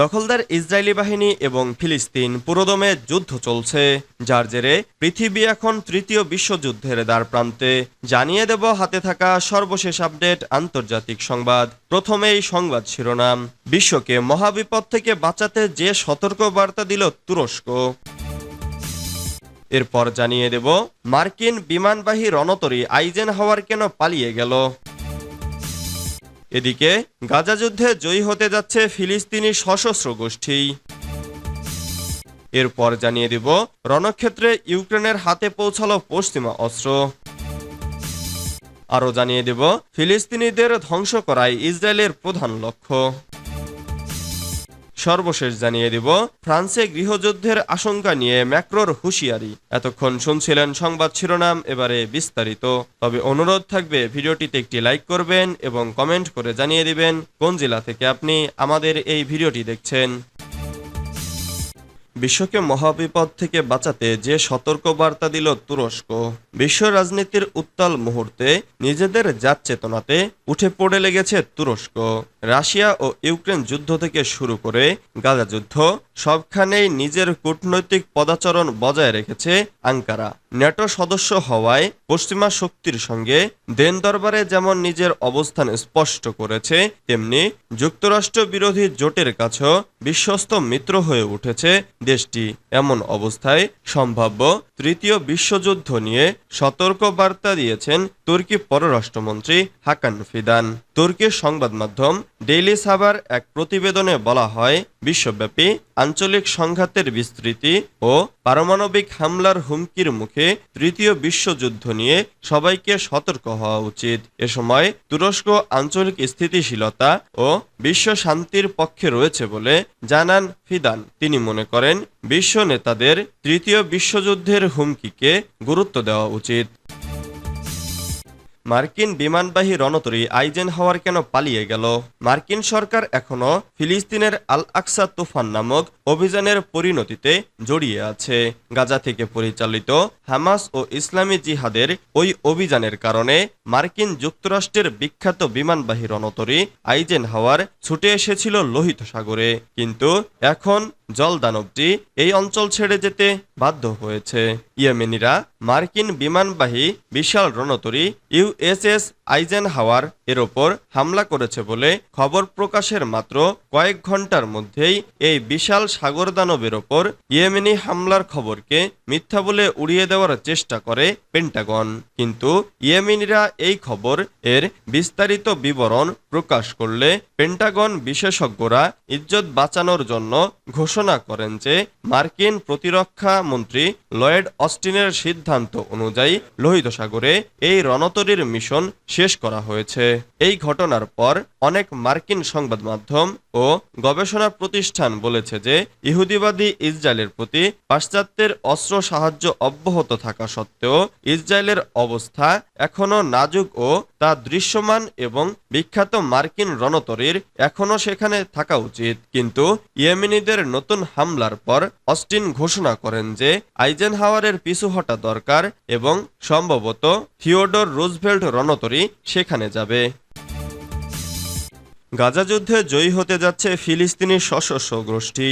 দখলদার ইসরায়েলি বাহিনী এবং ফিলিস্তিন পুরোদমে যুদ্ধ চলছে, যার জেরে পৃথিবী এখন তৃতীয় বিশ্বযুদ্ধের দ্বার প্রান্তে। জানিয়ে দেব হাতে থাকা সর্বশেষ আপডেট আন্তর্জাতিক সংবাদ। প্রথমেই সংবাদ শিরোনাম। বিশ্বকে মহাবিপদ থেকে বাঁচাতে যে সতর্ক বার্তা দিল তুরস্ক। এরপর জানিয়ে দেব, মার্কিন বিমানবাহী রণতরী আইজেন হাওয়ার কেন পালিয়ে গেল? এদিকে গাজা যুদ্ধে জয়ী হতে যাচ্ছে ফিলিস্তিনি সশস্ত্র গোষ্ঠী। এরপর জানিয়ে দিব, রণক্ষেত্রে ইউক্রেনের হাতে পৌঁছালো পশ্চিমা অস্ত্র। আরও জানিয়ে দেব, ফিলিস্তিনিদের ধ্বংস করাই ইসরায়েলের প্রধান লক্ষ্য। সর্বশেষ জানিয়ে দিব, ফ্রান্সে গৃহযুদ্ধের আশঙ্কা নিয়ে ম্যাক্রোর হুঁশিয়ারি। এতক্ষণ শুনছিলেন সংবাদ শিরোনাম, এবারে বিস্তারিত। তবে অনুরোধ থাকবে, ভিডিওটিতে একটি লাইক করবেন এবং কমেন্ট করে জানিয়ে দিবেন, কোন জেলা থেকে আপনি আমাদের এই ভিডিওটি দেখছেন। বিশ্বকে মহাবিপদ থেকে বাঁচাতে যে সতর্কবার্তা দিল তুরস্ক, বিশ্ব রাজনীতির উত্তাল মুহূর্তে নিজেদের জাত চেতনাতে উঠে পড়ে লেগেছে তুরস্ক। রাশিয়া ও ইউক্রেন যুদ্ধ থেকে শুরু করে গাজা যুদ্ধ সবখানেই নিজের কূটনৈতিক পদাচরণ বজায় রেখেছে আঙ্কারা। ন্যাটো সদস্য হওয়ায় পশ্চিমা শক্তির সঙ্গে দেন দরবারে যেমন নিজের অবস্থান স্পষ্ট করেছে, তেমনি যুক্তরাষ্ট্র বিরোধী জোটের কাছেও বিশ্বস্ত মিত্র হয়ে উঠেছে দেশটি এমন অবস্থায় সম্ভাব্য তৃতীয় বিশ্বযুদ্ধ নিয়ে সতর্ক বার্তা দিয়েছেন তুর্কি পররাষ্ট্রমন্ত্রী হাকান ফিদান। তুর্কির সংবাদ মাধ্যম ডেইলি সাবার এক প্রতিবেদনে বলা হয়, বিশ্বব্যাপী আঞ্চলিক সংঘাতের বিস্তৃতি ও পারমাণবিক হামলার হুমকির মুখে তৃতীয় বিশ্বযুদ্ধ নিয়ে সবাইকে সতর্ক হওয়া উচিত। এ সময় তুরস্ক আঞ্চলিক স্থিতিশীলতা ও বিশ্ব শান্তির পক্ষে রয়েছে বলে জানান ফিদান। তিনি মনে করেন বিশ্ব নেতাদের তৃতীয় বিশ্বযুদ্ধের হুমকিকে গুরুত্ব দেওয়া উচিত। মার্কিন বিমানবাহী রণতরী আইজেন হাওয়ার কেন পালিয়ে গেল? মার্কিন সরকার এখনও ফিলিস্তিনের আল আকসা তুফান নামক অভিযানের পরিণতিতে জড়িয়ে আছে। গাজা থেকে পরিচালিত হামাস ও ইসলামী জিহাদের ওই অভিযানের কারণে মার্কিন যুক্তরাষ্ট্রের বিখ্যাত বিমানবাহী রণতরী আইজেন হাওয়ার ছুটে এসেছিল লোহিত সাগরে। কিন্তু এখন জলদানবটি এই অঞ্চল ছেড়ে যেতে বাধ্য হয়েছে। ইয়েমেনিরা মার্কিন বিমানবাহী বিশাল রণতরী ইউএসএস আইজেন হাওয়ার এর ওপর হামলা করেছে বলে খবর প্রকাশের মাত্র কয়েক ঘণ্টার মধ্যেই এই বিশাল সাগর দানবের ওপর ইয়েমেনি হামলার খবরকে মিথ্যা বলে উড়িয়ে দেওয়ার চেষ্টা করে পেন্টাগন। কিন্তু ইয়েমেনিরা এই খবর এর বিস্তারিত বিবরণ প্রকাশ করলে পেন্টাগন বিশেষজ্ঞরা ইজ্জত বাঁচানোর জন্য ঘোষণা করেন যে মার্কিন প্রতিরক্ষা মন্ত্রী লয়েড অস্টিনের সিদ্ধান্ত অনুযায়ী লোহিত সাগরে এই রণতরীর মিশন শেষ করা হয়েছে। এই ঘটনার পর অনেক মার্কিন সংবাদ মাধ্যম ও গবেষণা প্রতিষ্ঠান বলেছে যে ইহুদিবাদী ইসরায়েলের প্রতি পাশ্চাত্যের অস্ত্র সাহায্য অব্যাহত থাকা সত্ত্বেও ইসরায়েলের অবস্থা এখনও নাজুক ও তা দৃশ্যমান এবং বিখ্যাত মার্কিন রণতরীর এখনও সেখানে থাকা উচিত। কিন্তু ইয়েমেনিদের নতুন হামলার পর অস্টিন ঘোষণা করেন যে আইজেন হাওয়ারের পিছু হটা দরকার। এবং সম্ভবত থিওডোর রুজভেল্ট রণতরী সেখানে যাবে। গাজা যুদ্ধে জয়ী হতে যাচ্ছে ফিলিস্তিনি সশস্ত্র গোষ্ঠী।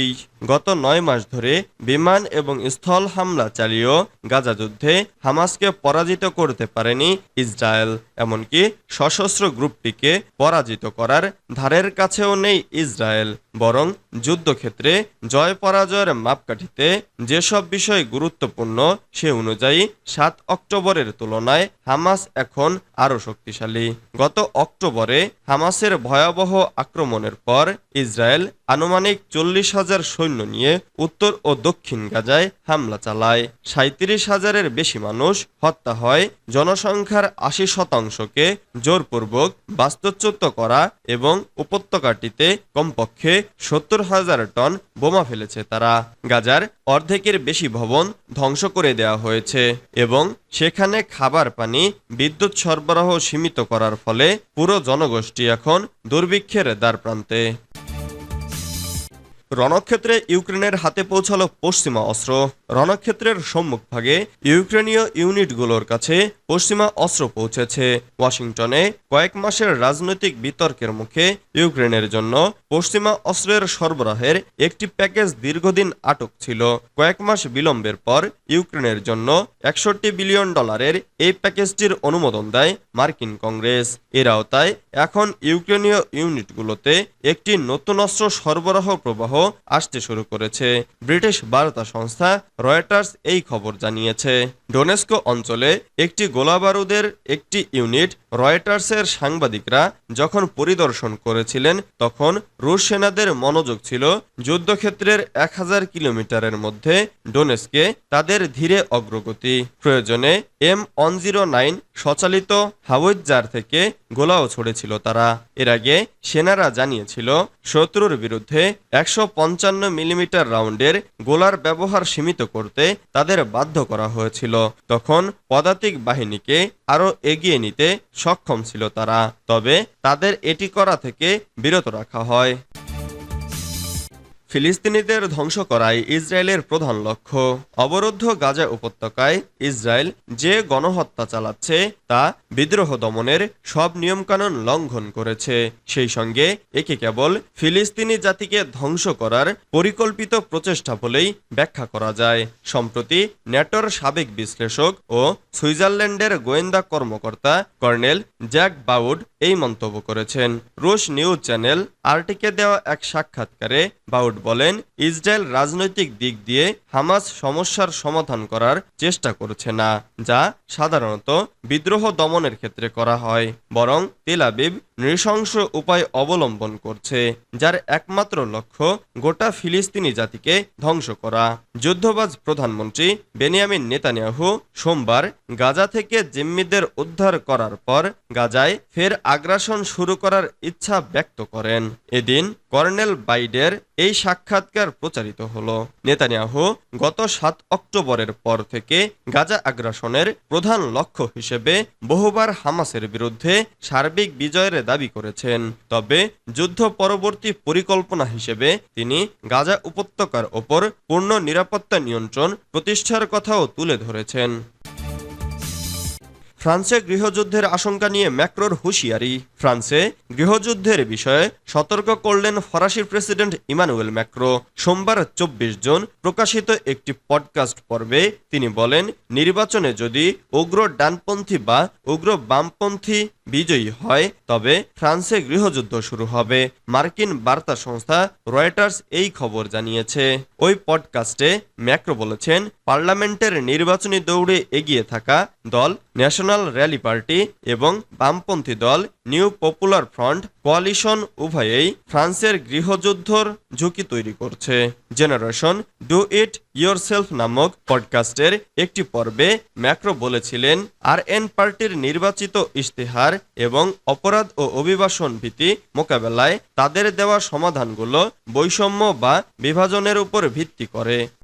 গত নয় মাস ধরে বিমান এবং স্থল হামলা চালিয়েও গাজা যুদ্ধে হামাসকে পরাজিত করতে পারেনি ইসরায়েল, এমনকি সশস্ত্র গ্রুপটিকে পরাজিত করার ধারের কাছেও নেই ইসরায়েল, বরং যুদ্ধক্ষেত্রে জয় পরাজয়ের মাপকাঠিতে যেসব বিষয় গুরুত্বপূর্ণ সে অনুযায়ী সাত অক্টোবরের তুলনায় হামাস এখন আরও শক্তিশালী। গত অক্টোবরে হামাসের ভয়াবহ আক্রমণের পর ইসরায়েল আনুমানিক চল্লিশ হাজার সৈন্য নিয়ে উত্তর ও দক্ষিণ গাজায় হামলা চালায়। সাঁত্রিশ হাজারের বেশি মানুষ হত্যা হয়, জনসংখ্যার আশি শতাংশকে জোরপূর্বক বাস্তুচ্যুত করা এবং উপত্যকাটিতে কমপক্ষে সত্তর হাজার টন বোমা ফেলেছে। তারা গাজার অর্ধেকের বেশি ভবন ধ্বংস করে দেওয়া হয়েছে এবং সেখানে খাবার পানি, বিদ্যুৎ সরবরাহ সীমিত করার ফলে পুরো জনগোষ্ঠী এখন দুর্ভিক্ষের দ্বারপ্রান্তে। রণক্ষেত্রে ইউক্রেনের হাতে পৌঁছালো পশ্চিমা অস্ত্র। রণক্ষেত্রের সম্মুখভাগে ইউক্রেনীয় ইউনিটগুলোর কাছে পশ্চিমা অস্ত্র পৌঁছেছে। ওয়াশিংটনে কয়েক মাসের রাজনৈতিক বিতর্কের মুখে ইউক্রেনের জন্য পশ্চিমা অস্ত্রের সরবরাহের একটি প্যাকেজ দীর্ঘদিন আটক ছিল। কয়েক মাস বিলম্বের পর ইউক্রেনের জন্য একষট্টি বিলিয়ন ডলারের এই প্যাকেজটির অনুমোদন দেয় মার্কিন কংগ্রেস। এর আওতায় এখন ইউক্রেনীয় ইউনিটগুলোতে একটি নতুন অস্ত্র সরবরাহ প্রবাহ আসতে শুরু করেছে। ব্রিটিশ বার্তা সংস্থা রয়টার্স এই খবর জানিয়েছে। ডোনেস্কো অঞ্চলে একটি গোলাবারুদের একটি ইউনিট রয়টার্সের সাংবাদিকরা যখন পরিদর্শন করেছিলেন, তখন রুশ সেনাদের মনোযোগ ছিল যুদ্ধক্ষেত্রের এক হাজার কিলোমিটারের মধ্যে ডোনেস্কে তাদের ধীরে অগ্রগতি। প্রয়োজনে এম ওয়ান জিরো নাইন সচালিত হাওয়াইজার থেকে গোলাও ছড়েছিল তারা। এর আগে সেনারা জানিয়েছিল, শত্রুর বিরুদ্ধে একশো পঞ্চান্ন মিলিমিটার রাউন্ডের গোলার ব্যবহার সীমিত করতে তাদের বাধ্য করা হয়েছিল। তখন পদাতিক বাহিনীকে আরও এগিয়ে নিতে সক্ষম ছিল তারা। তবে তাদের এটি করা থেকে বিরত রাখা হয়। ফিলিস্তিনিদের ধ্বংস করাই ইসরায়েলের প্রধান লক্ষ্য। অবরুদ্ধ গাজা উপত্যকায় ইসরায়েল যে গণহত্যা চালাচ্ছে, তা বিদ্রোহ দমনের সব নিয়মকানুন লঙ্ঘন করেছে। সেই সঙ্গে একে কেবল ফিলিস্তিনি জাতিকে ধ্বংস করার পরিকল্পিত প্রচেষ্টা বলেই ব্যাখ্যা করা যায়। সম্প্রতি ন্যাটোর সাবেক বিশ্লেষক ও সুইজারল্যান্ডের গোয়েন্দা কর্মকর্তা কর্নেল জ্যাক বাউড এই মন্তব্য করেছেন। রুশ নিউজ চ্যানেল আর্টিকে দেওয়া এক সাক্ষাৎকারে বাউট বলেন, ইসরায়েল রাজনৈতিক দিক দিয়ে হামাস সমস্যার সমাধান করার চেষ্টা করছে না, যা সাধারণত বিদ্রোহ দমনের ক্ষেত্রে করা হয়, বরং তেল আবিব নৃশংস উপায় অবলম্বন করছে, যার একমাত্র লক্ষ্য গোটা ফিলিস্তিনি জাতিকে ধ্বংস করা। যুদ্ধবাজ প্রধানমন্ত্রী বেনিয়ামিন নেতানিয়াহু সোমবার গাজা থেকে জিম্মিদের উদ্ধার করার পর গাজায় ফের আগ্রাসন শুরু করার ইচ্ছা ব্যক্ত করেন। এদিন কর্নেল বাইডের এই সাক্ষাৎকার প্রচারিত হলো। নেতানিয়াহু গত সাত অক্টোবরের পর থেকে গাজা আগ্রাসনের প্রধান লক্ষ্য হিসেবে বহুবার হামাসের বিরুদ্ধে সার্বিক বিজয়ের দাবি করেছেন। তবে যুদ্ধ পরবর্তী পরিকল্পনা হিসেবে তিনি গাজা উপত্যকার ওপর পূর্ণ নিরাপত্তা নিয়ন্ত্রণ প্রতিষ্ঠার কথাও তুলে ধরেছেন। ফ্রান্সে গৃহযুদ্ধের আশঙ্কা নিয়ে ম্যাক্রোর হুঁশিয়ারি। ফ্রান্সে গৃহযুদ্ধের বিষয়ে সতর্ক করলেন ফরাসি প্রেসিডেন্ট ইমানুয়েল ম্যাক্রো। সোমবার চব্বিশ জুন প্রকাশিত একটি পডকাস্ট পর্বে তিনি বলেন, নির্বাচনে যদি উগ্র ডানপন্থী বা উগ্র বামপন্থী বিজয়ী হয়, তবে ফ্রান্সে গৃহযুদ্ধ শুরু হবে। মার্কিন বার্তা সংস্থা রয়টার্স এই খবর জানিয়েছে। ওই পডকাস্টে ম্যাক্রো বলেছেন, পার্লামেন্টের নির্বাচনী দৌড়ে এগিয়ে থাকা দল ন্যাশনাল র্যালি পার্টি এবং বামপন্থী দল নিউ পপুলার ফ্রন্ট কোয়ালিশন উভয়েই ফ্রান্সের গৃহযুদ্ধর ঝুঁকি তৈরি করছে। জেনারেশন ডু ইট ইয়োরসেলফ নামক পডকাস্টের একটি পর্বে ম্যাক্রো বলেছিলেন আর এন পার্টির নির্বাচিত ইশতেহার এবং অপরাধ ও অভিবাসন ভীতি মোকাবেলায় তাদের দেওয়া সমাধানগুলো বৈষম্য বা বিভাজনের উপর ভিত্তি করে।